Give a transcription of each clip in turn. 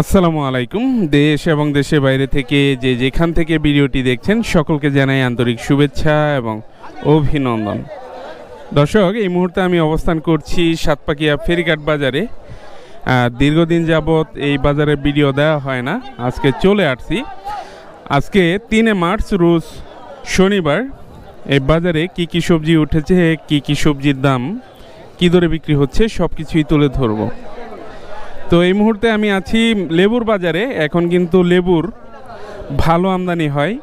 আসসালামু আলাইকুম। দেশ এবং দেশের বাইরে থেকে যে যেখান থেকে ভিডিওটি দেখছেন, সকলকে জানাই আন্তরিক শুভেচ্ছা এবং অভিনন্দন। দর্শক, এই মুহূর্তে আমি অবস্থান করছি সাতপাকিয়া ফেরিঘাট বাজারে। দীর্ঘদিন যাবৎ এই বাজারে ভিডিও দেওয়া হয় না। আজকে চলে আসছি। আজকে তিনে মার্চ, রোজ শনিবার। এই বাজারে কি কি সবজি উঠেছে, কি কি সবজির দাম, কী দরে বিক্রি হচ্ছে সব কিছুই তুলে ধরবো। তো এই মুহূর্তে আমি আছি লেবুর বাজারে। এখন কিন্তু লেবুর ভালো আমদানি হয়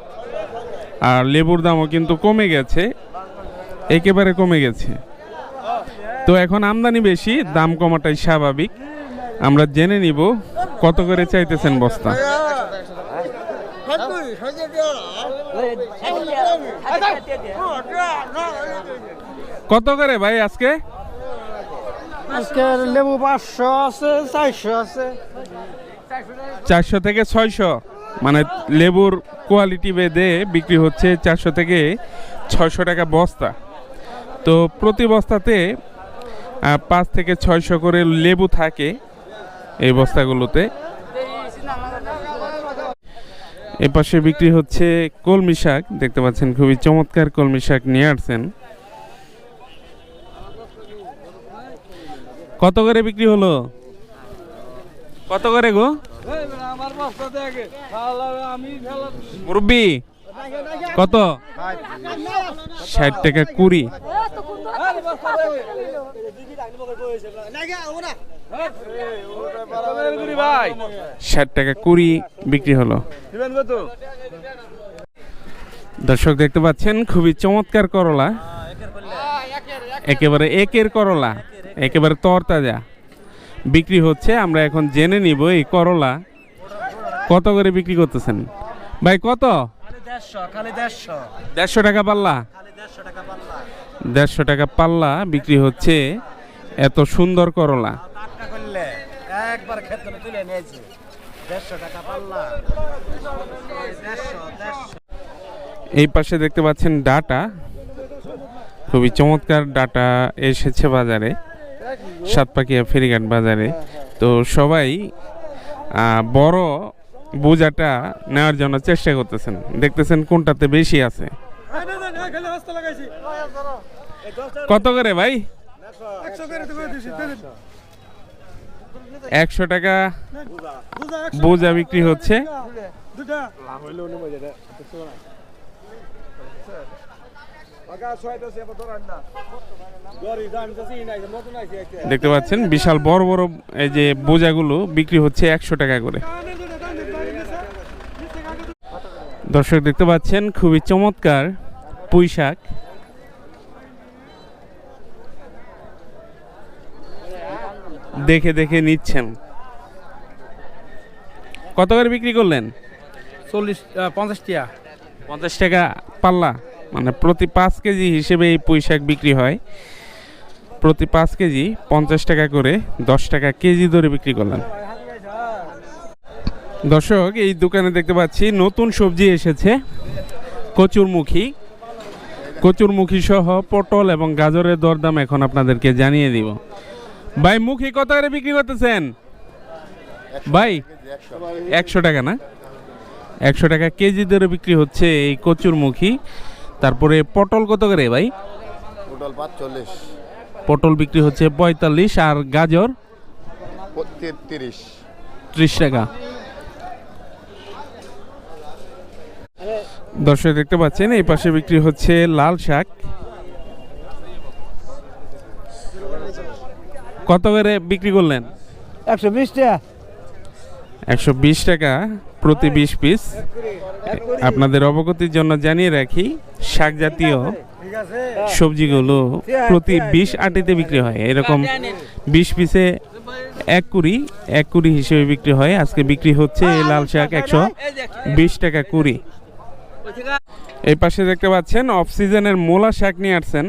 আর লেবুর দামও কিন্তু কমে গেছে, একেবারে কমে গেছে। তো এখন আমদানি বেশি, দাম কমাটাই স্বাভাবিক। আমরা জেনে নিব কত করে চাইতেছেন বস্তা। কত করে ভাই আজকে? লেবু পাঁচশো আছে, চারশো আছে। চারশো থেকে ছয়শো। মানে লেবুর কোয়ালিটি বেদে বিক্রি হচ্ছে চারশো থেকে ছয়শো টাকা বস্তা। তো প্রতি বস্তাতে পাঁচ থেকে ছয়শো করে লেবু থাকে এই বস্তাগুলোতে। এ পাশে বিক্রি হচ্ছে কলমি শাক, দেখতে পাচ্ছেন খুবই চমৎকার কলমি শাক নিয়ে আসছেন। কত করে বিক্রি হলো? কত করে গো? মুরব্বি, কত? ষাট টাকা কুড়ি। ষাট টাকা কুড়ি বিক্রি হলো। দর্শক দেখতে পাচ্ছেন, খুবই চমৎকার করলা। একেবারে একের করলা। একেবারে তরতাজা। বিক্রি হচ্ছে আমরা এখন জেনে নিব এই করলা কত করে বিক্রি করতেছেন। ভাই কত? দেড়শো টাকা পাল্লা। দেড়শো টাকা পাল্লা। বিক্রি হচ্ছে এত সুন্দর করলা। এই পাশে দেখতে পাচ্ছেন ডাটা। খুবই চমৎকার ডাটা এসেছে বাজারে। সাতপাকিয়া ফেরিঘাট বাজারে। তো সবাই বড় বোঝাটা নেওয়ার জন্য চেষ্টা করতেছেন। দেখতেছেন কোনটাতে বেশি আছে। কত করে ভাই? একশো টাকা বোঝা বিক্রি হচ্ছে। দেখতে পাচ্ছেন বিশাল বড় বড় এই যে বোঝাগুলো বিক্রি হচ্ছে একশো টাকা করে। দর্শক দেখতে পাচ্ছেন খুবই চমৎকার পুঁই শাক। দেখে দেখে নিচ্ছেন। কত করে বিক্রি করলেন? চল্লিশ পঞ্চাশ টিয়া পঞ্চাশ টাকা পাল্লা। মানে প্রতি পাঁচ কেজি হিসেবে এই পুঁই শাক বিক্রি হয়। প্রতি পাঁচ কেজি পঞ্চাশ টাকা করে দশ টাকা কেজি ধরে বিক্রি করলেন। দর্শক, এই দোকানে দেখতে পাচ্ছি নতুন সবজি এসেছে, কচুরমুখী। কচুরমুখী সহ পটল এবং গাজরের দরদাম এখন আপনাদেরকে জানিয়ে দিব। ভাই, মুখী কত করে বিক্রি করতেছেন? ভাই, একশো টাকা না? একশো টাকা কেজি দরে বিক্রি হচ্ছে এই কচুরমুখী। তারপরে পটল কত করে ভাই? পটল পাঁচচল্লিশ। পটল বিক্রি হচ্ছে পঁয়তাল্লিশ আর গাজর? তিরিশ ত্রিশ টাকা। দর্শক দেখতে পাচ্ছেন এই পাশে বিক্রি হচ্ছে লাল শাক। কত করে বিক্রি করলেন? একশো বিশ টাকা। একশো বিশ টাকা। প্রতি বিশ পিস আপনাদের অবগতির জন্য জানিয়ে রাখি শাক জাতীয় সবজিগুলো প্রতি বিশ আটিতে বিক্রি হয়। এরকম বিশ পিসে এক কুড়ি এক কুড়ি হিসেবে বিক্রি হয়। আজকে বিক্রি হচ্ছে লাল শাক একশো বিশ টাকা কুড়ি। এই পাশে দেখতে পাচ্ছেন অফ সিজনের মোলা শাক নিয়ে আসছেন।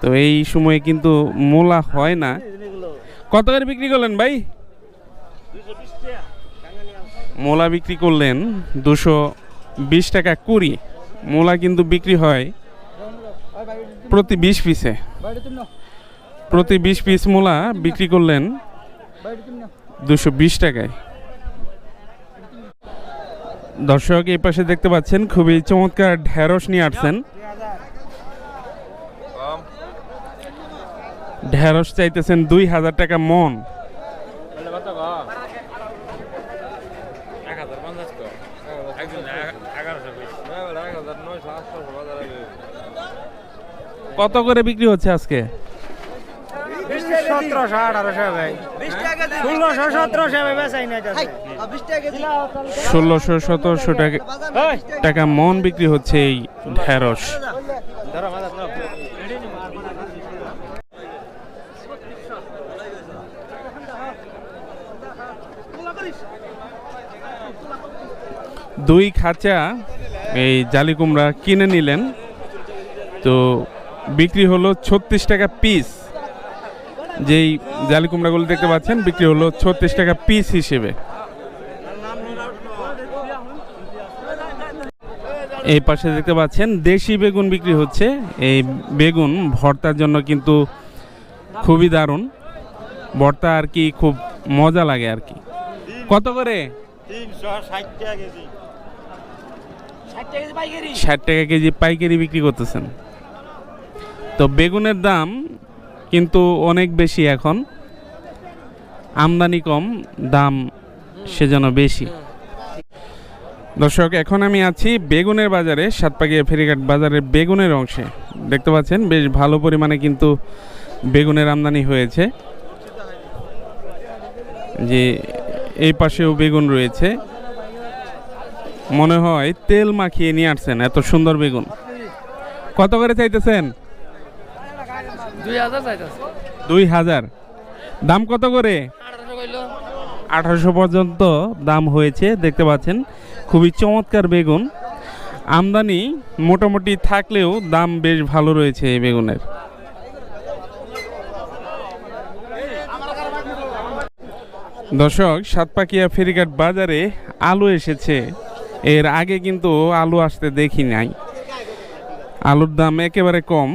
তো এই সময়ে কিন্তু মোলা হয় না। কত করে বিক্রি করলেন ভাই? মোলা বিক্রি করলেন দুশো বিশ টাকা কুড়ি। মোলা কিন্তু বিক্রি হয় প্রতি বিশ পিসে। প্রতি বিশ পিস মূলা বিক্রি করলেন দুশো বিশ টাকায়। দর্শক, এই পাশে দেখতে পাচ্ছেন, খুবই চমৎকার ঢেঁড়স নিয়ে আসছেন। ঢেঁড়স চাইতেছেন দুই হাজার টাকা মন। কত করে বিক্রি হচ্ছে আজকে? সতেরোশো ষোলোশো সতেরোশো ষোলোশো সতেরোশো টাকা। টাকা মন বিক্রি হচ্ছে এই ঢেঁড়স। দুই খাঁচা এই জালি কুমড়া কিনে নিলেন। তো বিক্রি হলো ছত্রিশ টাকা পিস যেই জালি কুমড়াগুলো দেখতে পাচ্ছেন বিক্রি হলো ছত্রিশ টাকা পিস হিসেবে। এই পাশে দেখতে পাচ্ছেন দেশি বেগুন বিক্রি হচ্ছে। এই বেগুন ভর্তার জন্য কিন্তু খুবই দারুণ। ভর্তা আর কি খুব মজা লাগে আর কি। কত করে? ষাট টাকা কেজি পাইকারি বিক্রি করতেছেন। তো বেগুনের দাম কিন্তু অনেক বেশি এখন। আমদানি কম, দাম সেজন্য বেশি। দর্শক, এখন আমি আছি বেগুনের বাজারে, সাতপাকিয়া ফেরিঘাট বাজারের বেগুনের অংশে। দেখতে পাচ্ছেন, বেশ ভালো পরিমাণে কিন্তু বেগুনের আমদানি হয়েছে। যে এই পাশেও বেগুন রয়েছে। মনে হয় তেল মাখিয়ে নিয়ে আসছেন, এত সুন্দর বেগুন। কত করে চাইতেছেন? দুই হাজার চাইতেছে। দুই হাজার। দাম কত করে? আঠারোশো আঠারোশো পর্যন্ত দাম হয়েছে দেখতে পাচ্ছেন। খুবই চমৎকার বেগুন। আমদানি মোটামুটি থাকলেও দাম বেশ ভালো রয়েছে এই বেগুনের। দর্শক সাতপাকিয়া ফেরিঘাট বাজারে আলু এসেছে। এর আগে কিন্তু আলু আসতে দেখি নাই। আলুর দাম একেবারে কম।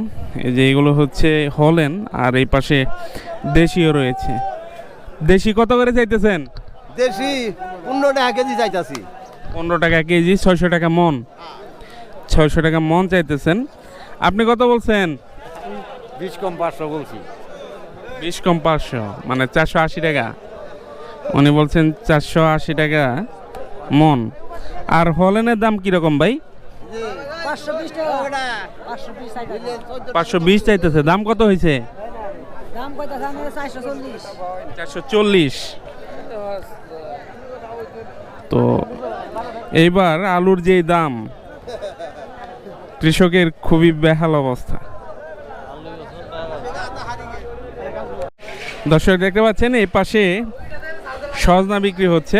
এই যে এগুলো হচ্ছে হলেন আর এই পাশে দেশিও রয়েছে। দেশি কত করে চাইতেছেন? দেশি পনেরো টাকা কেজি চাইতেছি। পনেরো টাকা কেজি ছয়শো টাকা মন। ছয়শো টাকা মন চাইতেছেন। আপনি কত বলছেন? বিশ কম পাঁচশো বলছি। বিশ কম পাঁচশো মানে চারশো আশি টাকা। উনি বলছেন চারশো আশি টাকা মন। আর হলেনের দাম কীরকম ভাই? পাঁচশো বিশ চাইতেছে। দাম কত হয়েছে? চারশো চল্লিশ। তো এইবার আলুর যে দাম কৃষকের খুবই বেহাল অবস্থা। দর্শক দেখতে পাচ্ছেন এই পাশে সজনা বিক্রি হচ্ছে।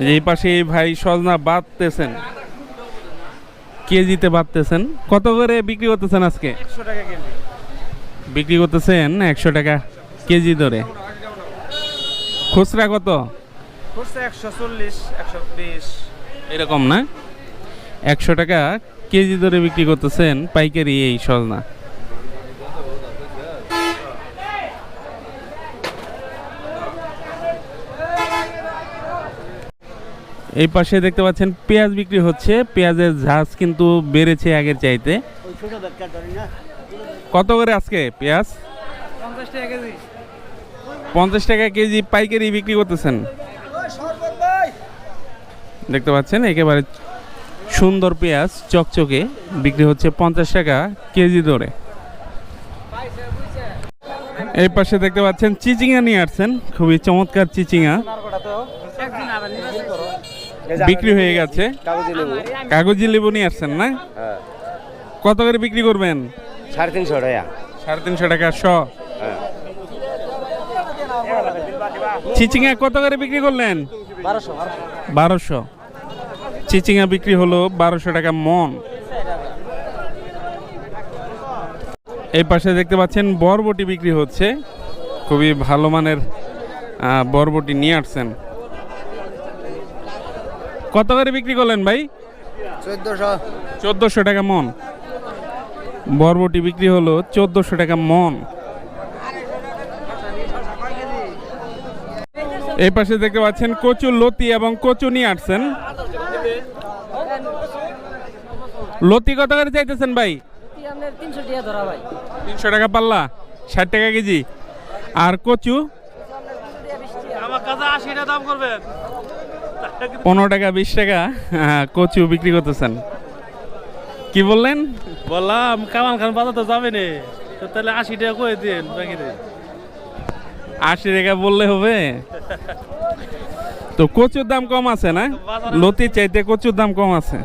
এই পাশে এই ভাই সজনা বাঁধতেছেন। কেজিতে বাঁধতেছেন? কত করে বিক্রি করতেছেন আজকে? কেজি। বিক্রি করতেছেন একশো টাকা কেজি ধরে। খুচরা কত? এরকম না? একশো টাকা কেজি ধরে বিক্রি করতেছেন পাইকারি এই সজনা। এই পাশে দেখতে পাচ্ছেন পেঁয়াজ বিক্রি হচ্ছে। পেঁয়াজের ঝাঁজ কিন্তু বেড়েছে আগের চাইতে। কত করে আজকে পেঁয়াজ? পঞ্চাশ টাকা কেজি। পাইকারি বিক্রি করতেছেন। দেখতে পাচ্ছেন, একেবারে সুন্দর পেঁয়াজ চকচকে বিক্রি হচ্ছে পঞ্চাশ টাকা কেজি দরে। এই পাশে দেখতে পাচ্ছেন চিচিঙা নিয়ে আসছেন। খুবই চমৎকার চিচিঙা বিক্রি হয়ে গেছে। কাগজি লেবু। নিয়ে আসছেন না? হ্যাঁ। কত করে বিক্রি করবেন? সাড়ে তিনশো টাকা। সাড়ে তিনশো টাকা শ। হ্যাঁ। চিচিঙা কত করে বিক্রি করলেন? বারোশো বারোশো। চিচিঙা বিক্রি হলো বারোশো টাকা মন। এই পাশে দেখতে পাচ্ছেন বরবটি বিক্রি হচ্ছে। খুবই ভালো মানের বরবটি নিয়ে আসছেন। কত করে বিক্রি করলেন ভাই? চোদ্দশো। চোদ্দোশো টাকা মন। বরবটি বিক্রি হলো চোদ্দোশো টাকা মন। এই পাশে দেখতে পাচ্ছেন কচু লতি এবং কচু নিয়ে আসছেন। লতি কত করে চাইতেছেন ভাই? তিনশো টাকা পাল্লা ষাট টাকা কেজি। আর কচু? দাম করবেন। পনেরো টাকা বিশ টাকা হ্যাঁ, কচু বিক্রি করতেছেন। কি বললেন? বললাম কামাল খান বাজার তো যাবে নে। তাহলে আশি টাকা করে দিন আশি টাকা বললে হবে? তো কচুর দাম কম আছে না? লতির চাইতে কচুর দাম কম আছে।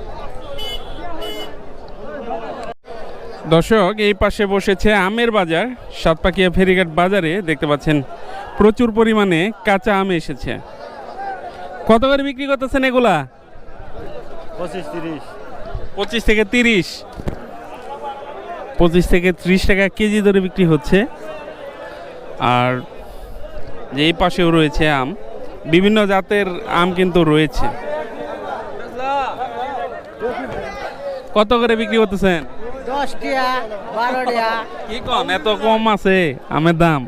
দর্শক এই পাশে বসেছে আমের বাজার সাতপাকিয়া ফেরিঘাট বাজারে দেখতে পাচ্ছেন প্রচুর পরিমাণে কাঁচা আম এসেছে। কত করে বিক্রি করতেছেন এগুলা? পঁচিশ তিরিশ। পঁচিশ থেকে তিরিশ। পঁচিশ থেকে ত্রিশ টাকা কেজি ধরে বিক্রি হচ্ছে। আর যে এই পাশেও রয়েছে আম বিভিন্ন জাতের আম কিন্তু রয়েছে। কত করে বিক্রি করতেছেন? কি কম? এত কম আছে আমের দাম।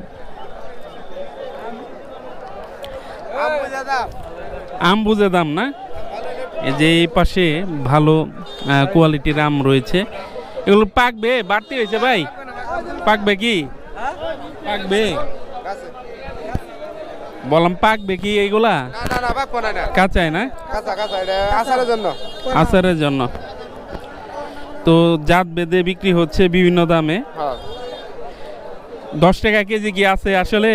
আম বুঝে দাম না? এই যে এই পাশে ভালো কোয়ালিটির আম রয়েছে। এগুলো পাকবে? বাড়তি হয়েছে ভাই? পাকবে কি? পাকবে? বললাম পাকবে কি এইগুলা? কাঁচায় না? আসারের জন্য। আচারের জন্য। তো জাত বেঁধে বিক্রি হচ্ছে বিভিন্ন দামে। হ্যাঁ। দশ টাকা কেজি কি আছে আসলে